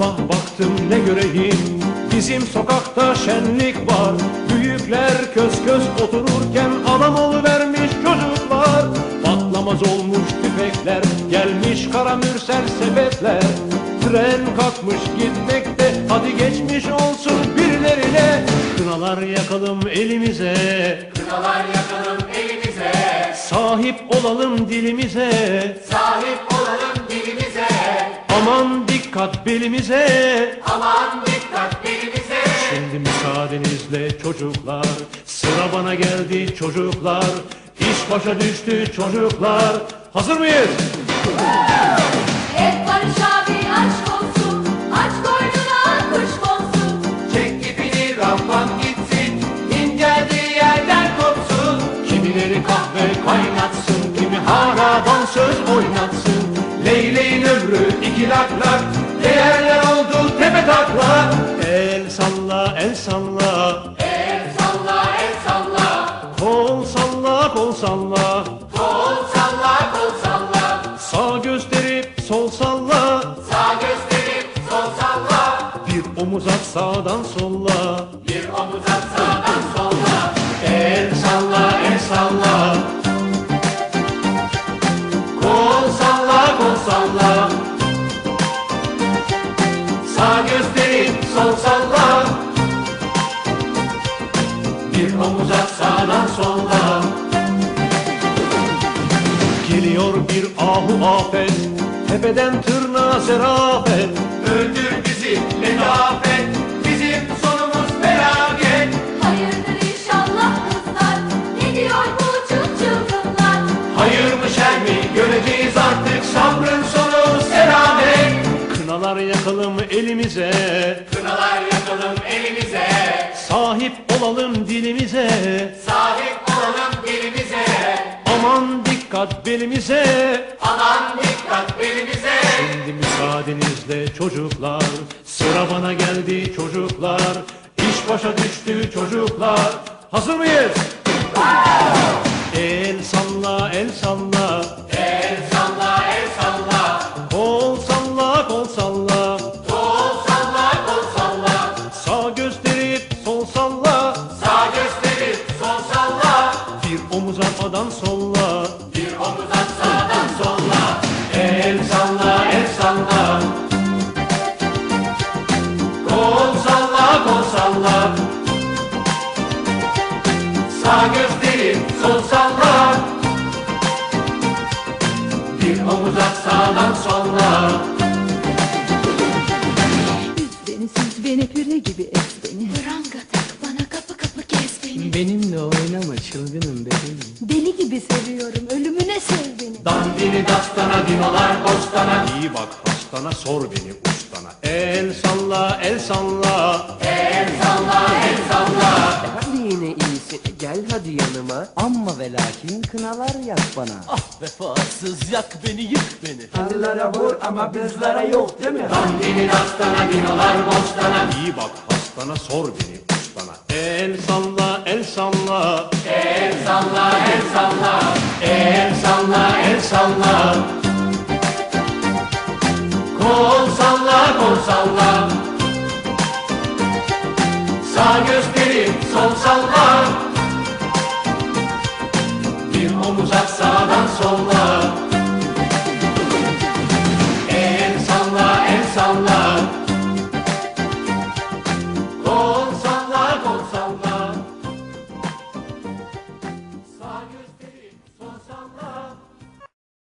bıktım ne göreyim? Bizim sokakta şenlik var. Büyükler köz köz otururken Adam vermiş çocuklar. Patlamaz olmuş tüfekler Gelmiş kara mürsel sepetler. Tren kalkmış gitmekte Hadi geçmiş olsun birilerine. Kınalar yakalım elimize. Kınalar yakalım elimize, Sahip olalım dilimize. Sahip olalım dilimize. Aman dikkat belimize Aman dikkat belimize. Şimdi müsaadenizle çocuklar Sıra bana geldi çocuklar İş başa düştü çocuklar Hazır mıyız? Et Barış abi aşk olsun, aç koynuna kuş konsun. Çek ipini rampan gitsin, inceldiği yerden kopsun. Kimileri kahve kaynatsın Kimi hala dansöz oynatsın Leyleğin ömrü iki lak lak Değerler oldu tepe taklak El salla el salla El salla, el salla. Kol salla kol salla Kol salla, kol salla. Sağ gösterip sol salla Sağ gösterip sol salla. Bir omuz at sağdan solla sol salla Bir omuz at sağdan solla Geliyor bir ahu afet Tepeden tırnağa zerafet Öldür bizi letafet, bizim sonumuz felaket. Hayırdır inşallah kızlar, ne diyor bu çıl çılgınlar? Hayır mı şer mi? Göreceğiz artık. Sabrın sonu selamet. Kınalar yakalım elimize Sahip olalım dilimize. Sahip olalım dilimize. Aman dikkat belimize. Aman dikkat belimize. Şimdi müsaadenizle çocuklar. Sıra bana geldi çocuklar. İş başa düştü çocuklar. Hazır mıyız? El salla el salla omuz atmadan solla. Bir omuz at sağdan solla. El salla el salla. Kol salla kol salla. Sağ gösterip sol salla. Bir omuz at sağdan solla. Üz beni süz beni püre gibi ez beni. Pranga Benimle oynama çılgınım bebeğim. Deli gibi seviyorum ölümüne sev beni. Dandini dastana dinolar bostana. İyi bak hastana sor beni ustana. El salla el salla. Hadi yine iyisin gel hadi yanıma. Amma ve lakin kınalar yak bana. Ah vefasız yak beni yık beni. Dandini dastana dinolar bostana. İyi bak hastana sor beni ustana. El salla el salla. El salla el salla. El salla el salla. Kol salla kol salla. Sağ gösterip sol salla. Bir omuz at sağdan solla